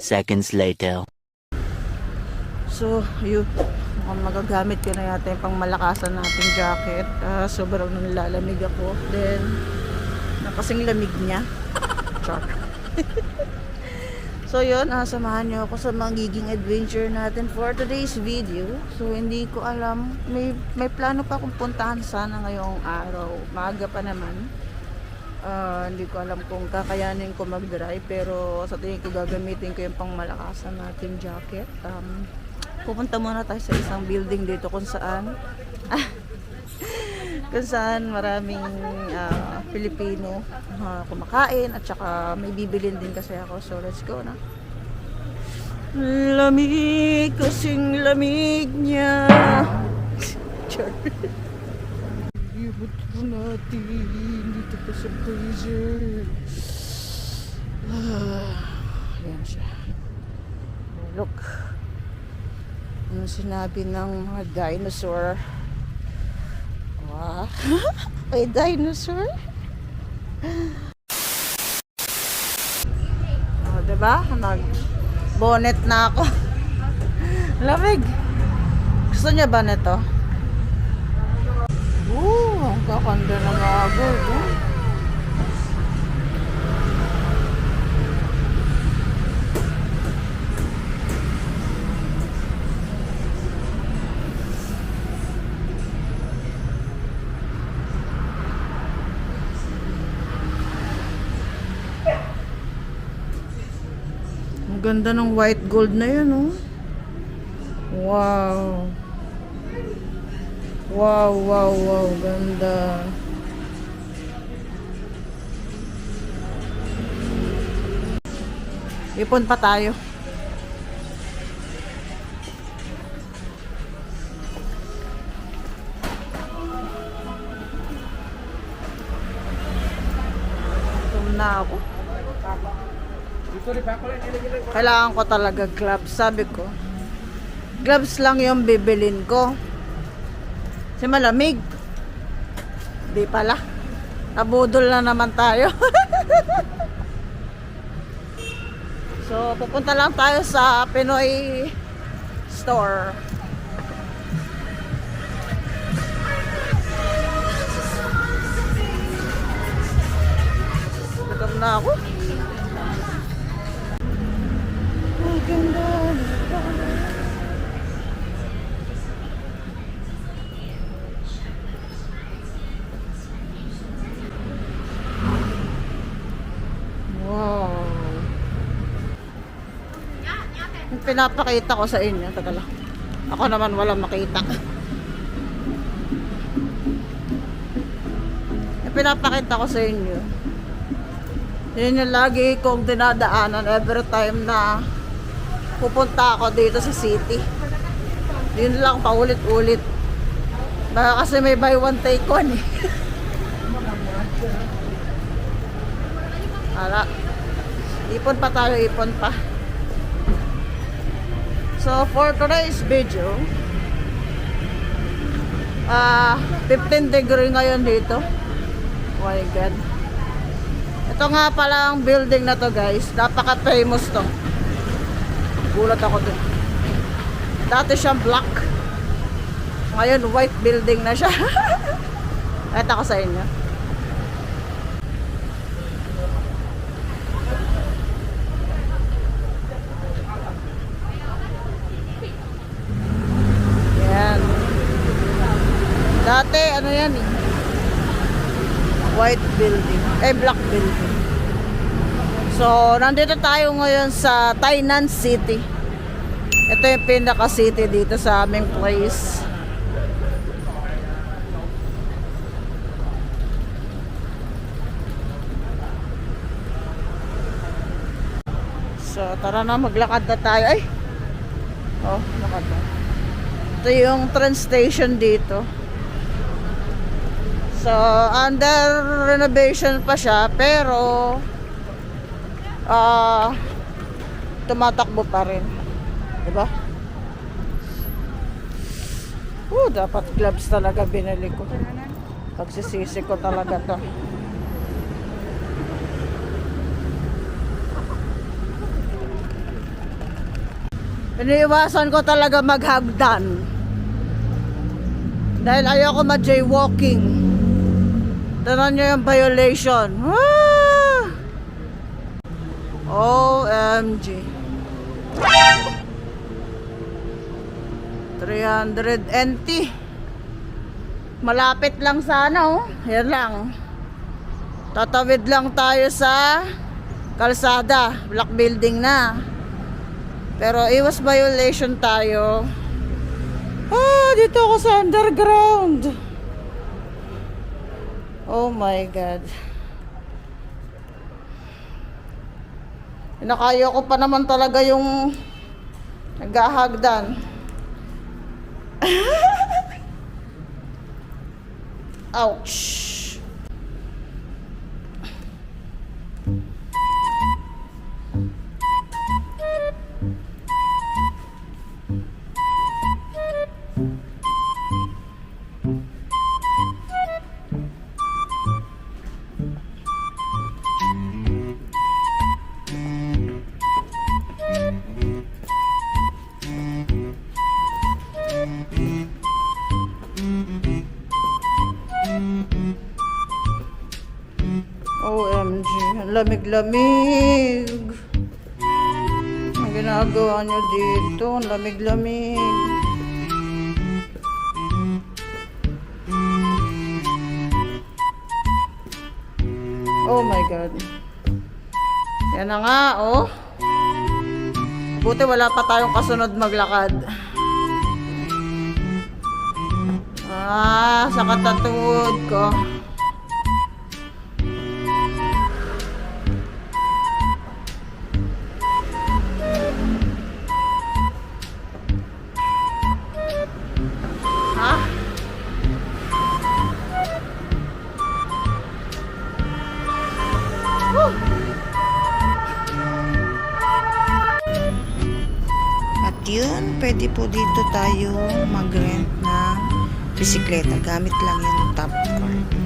seconds later. So, yun. Mukhang magagamit ko na yata yung pangmalakasan nating jacket. Ah, sobrang nalalamig ako. Then, nakasing lamig niya. Char. so, yun. Ah, samahan niyo ako sa magiging adventure natin for today's video. So, hindi ko alam. May, may plano pa akong puntahan sana ngayong araw. Maaga pa naman. Ah, hindi ko alam kung kakayanin ko mag-drive pero sa tingin ko gagamitin ko yung pangmalakasan nating jacket. Um, pupunta muna tayo sa isang building dito kung saan kung saan maraming ah, Pilipino ah, kumakain at saka may bibilin din kasi ako. So let's go na. Lamig kasing lamig niya. Char. Ibot po natin dito pa sa freezer. Ah, yan siya. Look. Ano sinabi ng mga dinosaur? Wow. May dinosaur? Oh, diba? Nag bonnet na ako. Lamig. Gusto niya ba nito? Oo, ang kakanda ng agad. Oh. Ang ganda ng white gold na yun, oh. Wow. Wow, wow, wow. Ganda. Ipon pa tayo. Gutom na ako. Kailangan ko talaga gloves. Sabi ko, gloves lang yung bibilin ko. Kasi malamig. Di pala. Nabudol na naman tayo. so, pupunta lang tayo sa Pinoy store. Gutom na ako. Pinapakita ko sa inyo, taga. Ako naman walang makita. Yung pinapakita ko sa inyo. Yun yung lagi kong dinadaanan every time na pupunta ako dito sa city. Yun lang paulit-ulit. Baka kasi may buy one take one eh. Ala. Ipon pa tayo, ipon pa. So, for today's video, ah 15 degree ngayon dito. Oh my God. Ito nga pala ang building na to guys. Napaka-famous to. Gulat ako dun. Dati siyang black. Ngayon, white building na siya. Ito ko sa inyo. Yan. Dati, ano yan eh. White building. Eh, black building. So, nandito tayo ngayon sa Tainan City. Ito yung pinaka-city dito sa aming place. So, tara na, maglakad na tayo. Ay! Oh, lakad na. Ito yung train station dito. So, under renovation pa siya, pero ah tumatakbo pa rin. Diba? Oh, dapat gloves talaga binili ko. Pagsisisi ko talaga to. Iniiwasan ko talaga maghagdan. Dahil ayoko ma-jaywalking. Tignan nyo yung violation. Ah! OMG. 300 Malapit lang sana oh. Yan lang. Tatawid lang tayo sa kalsada. Black building na. Pero iwas violation tayo. Ah, dito ako sa underground. Oh my God. Nakaya ko pa naman talaga yung naghahagdan. Ouch. Lamig-lamig. Ang ginagawa nyo dito, ang lamig-lamig. Oh my God. Yan na nga, oh. Buti wala pa tayong kasunod maglakad. Ah, sa katatuod ko. Yun, pwede po dito tayo mag-rent ng bisikleta. Gamit lang yung top card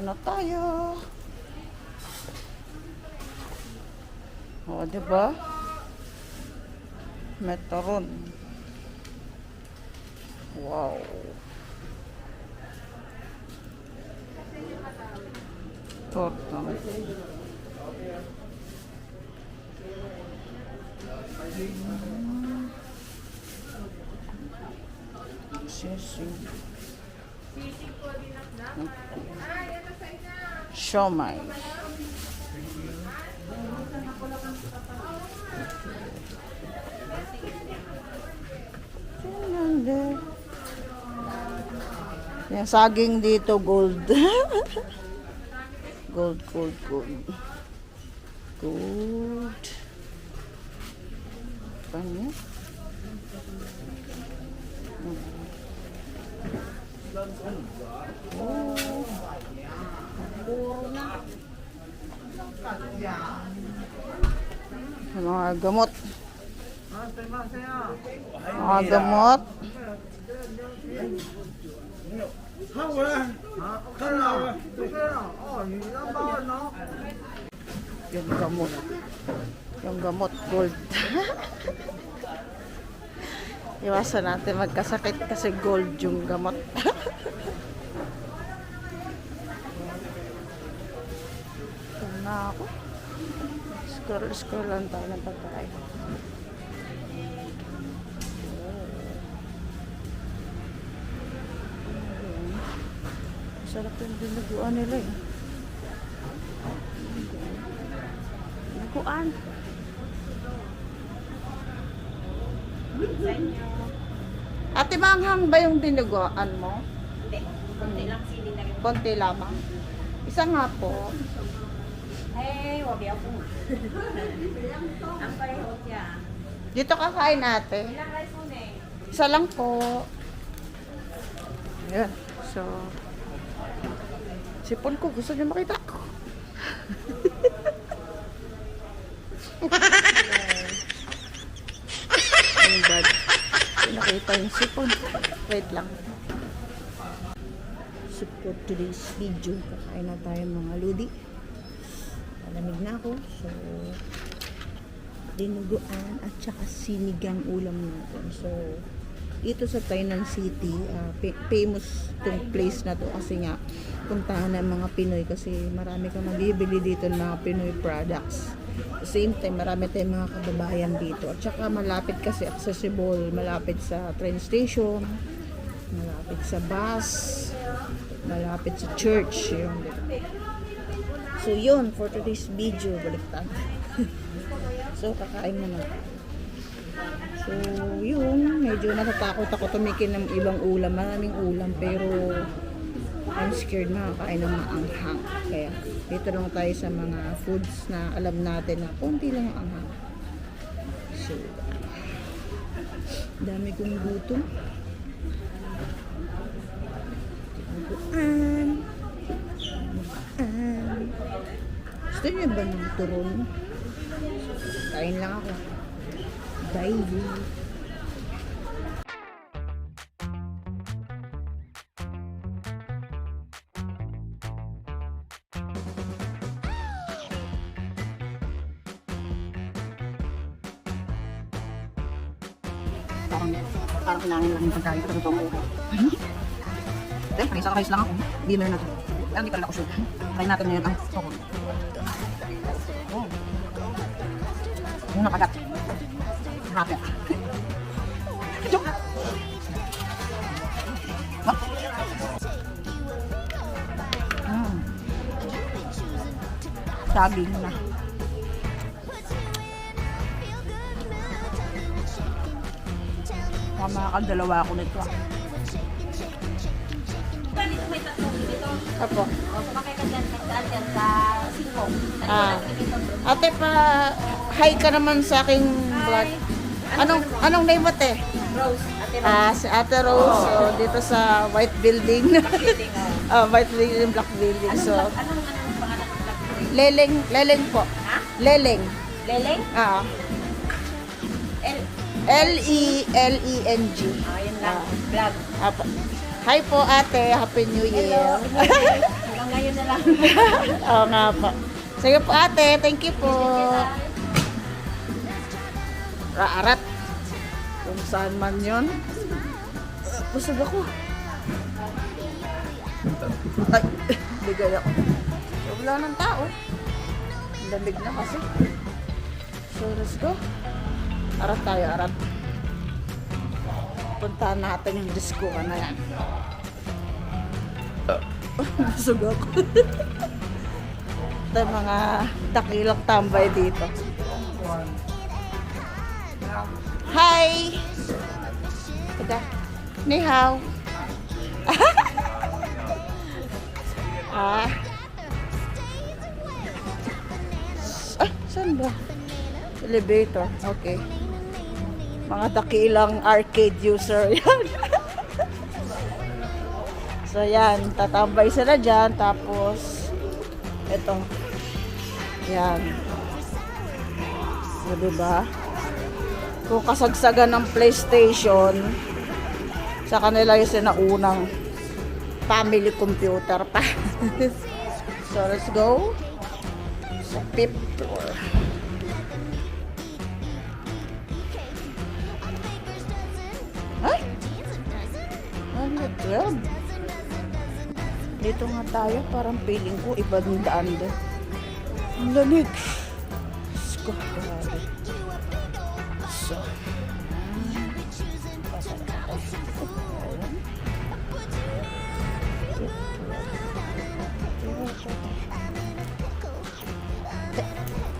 Dito na tayo. O, di ba? Meteoron. Wow. Torta. Sisig. Siomay. Yung saging dito, gold. gold, gold, gold. Gold. Kanya? Yung mga gamot. Mga gamot. Yung gamot. Yung gamot, gold. Iwasan natin magkasakit kasi gold yung gamot. Saan na ako? Scroll, scroll lang tayo ng pagkain. Sarap yung dinuguan nila eh. Dinuguan. Ate, manghang ba yung dinuguan mo? Hindi. Kunti lang sili na rin. Konti lamang. Isa nga po. Eh, wabi ako. Ang pareho siya. Dito kakain ate. Ilang rice mo na? Isa lang po. Ayan. So, sipon ko. Gusto niyo makita ko. my God. Pinakita yung sipon. Wait lang. For today's video, kakain na tayo mga ludi. Malamig na ako. So, dinuguan at saka sinigang ulam natin. So, dito sa Tainan City, pa- famous tong place na to kasi nga puntahan ng mga Pinoy kasi marami kang mabibili dito ng mga Pinoy products. Same time, marami tayong mga kababayan dito. At saka malapit kasi accessible, malapit sa train station, malapit sa bus, malapit sa church. Yun. So yun, for today's video, baliktad. so kakain muna. So yun, medyo natatakot ako tumikin ng ibang ulam. Maraming ulam pero I'm scared makakain ng maanghang. Kaya dito lang tayo sa mga foods na alam natin na konti lang ang anghang. So, dami kong gutom. Tinuguan. Gusto niyo ba ng turon? Kain lang ako. Bye. Parang, parang kailangan lang yung pagkain sa totoong buhay. Siyempre, isang rice lang ako. Dinner na to. Pero hindi pa rin ako sure. Try natin ngayon ang sokol. Yung nakagat. Happy. Joke lang. Ah. Mm. Saging na. Tama ka, dalawa ako nito. ah. Apo. O, sumakay ka dyan, magdaan dyan sa singkong. Ah. Ate pa, hi ka naman sa aking vlog. Anong anong name mo te? Rose. Ate Rose. Ah, si Ate Rose so, dito sa White Building. Building, oh. ah, White Building, Black Building. Anong, So, anong, anong, anong pangalan ng black tree? Leleng, Leleng po. Ha? Leleng. Leleng? Ah, L. L E L E N G. Ah, yun lang. Ah. Vlog. Apo. Hi po ate, Happy New Year. Hanggang ngayon na lang. Oo nga po. Sige po ate, thank you po. Raarat. Kung saan man yon. Busog ako. Ay, bigay ako. So, wala ng tao. Lamig na kasi. So, let's go. Arat tayo, arat. Puntahan natin yung disco na yan. Busog ako. Ito mga dakilang tambay dito. Hi! Ito. Ni hao. ah. Ah, saan ba? Elevator. Okay. Mga dakilang arcade user yan. so yan, tatambay sila dyan. Tapos, ito. Yan. O, diba? Kung kasagsagan ng PlayStation, sa kanila yung sinaunang family computer pa. so, let's go sa fifth floor. Ay! 12? Dito nga tayo, parang feeling ko iba ng daan doon. Ang lamig.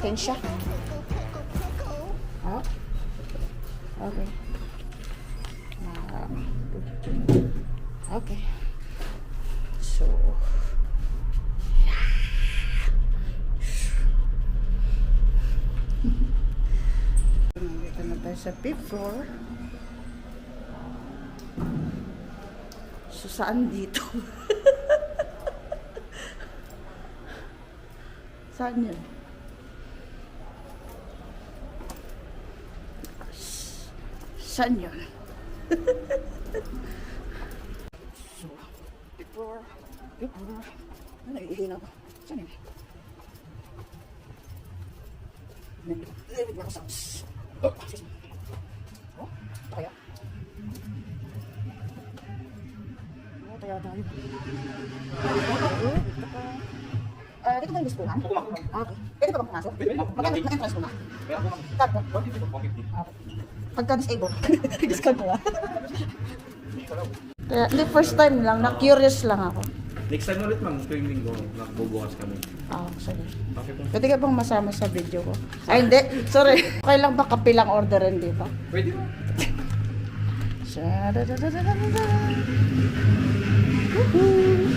Tensya. Ah. Okay. Ah. Okay. So, Nandito na tayo sa fifth floor. So, saan dito? saan yun? Saan yun? so. Fifth floor. Ano, iihin ako. Saan yun? David Marcos. Oh, excuse me. Oh, kaya? Oh, kaya tayo. Dito ka. Ah, dito listuhan? Ah, okay. Pumasok? Magkano yung entrance ko na? Card ko? Pagka-disable. Discount ko ah. Kaya, hindi, first time lang. Na-curious lang ako. Next time ulit ma'am, tuwing linggo, nagbubukas kami. Ah, sige. Okay po. Pwede ka bang masama sa video ko? Ay, hindi. Sorry. Okay lang ba kapilang orderin dito? Pwede. Sha-da-da-da-da-da-da. Woohoo.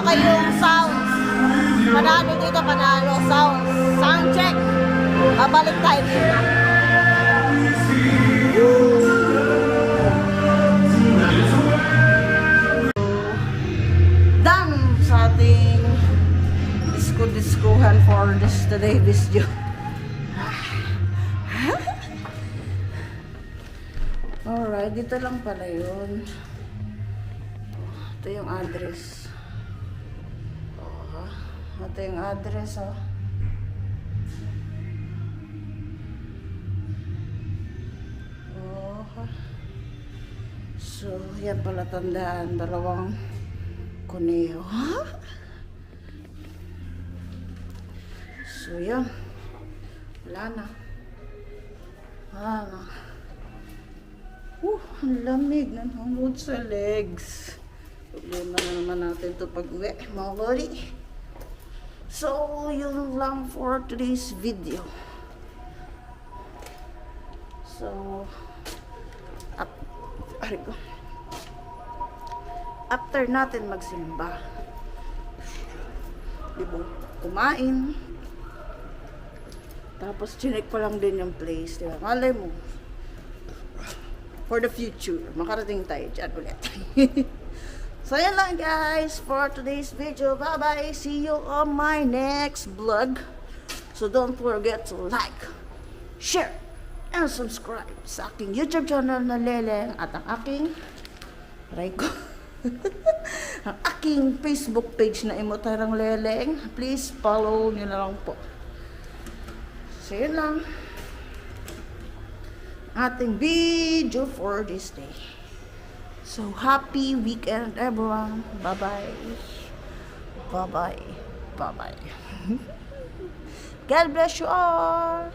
Okay yung sounds. Panalo dito, panalo. Sounds. Sound check. Babalik tayo dito. Done sa ating disco-discohan for this today video. Alright, dito lang pala yun. Ito yung address. Ito yung address, oh. Oh. So, yan pala tandaan. Dalawang kuneho. So, yan. Wala na. Wala na. Uh, ang lamig. Nanghangod sa legs. Problema na naman natin to pag uwi. Mga. So, yun lang for today's video. So, up, ari ko. After natin magsimba, di ba, kumain, tapos chinek ko lang din yung place, di ba? Malay mo, for the future. Makarating tayo dyan ulit. so, yan lang guys for today's video. Bye-bye. See you on my next vlog. So, don't forget to like, share, and subscribe sa aking YouTube channel na Leleng at ang aking aray ang aking Facebook page na Imutarang Leleng. Please follow nyo na lang po. So, yun lang ating video for this day. So, happy weekend everyone. Bye-bye. Bye-bye. Bye-bye. God bless you all.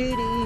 Tayo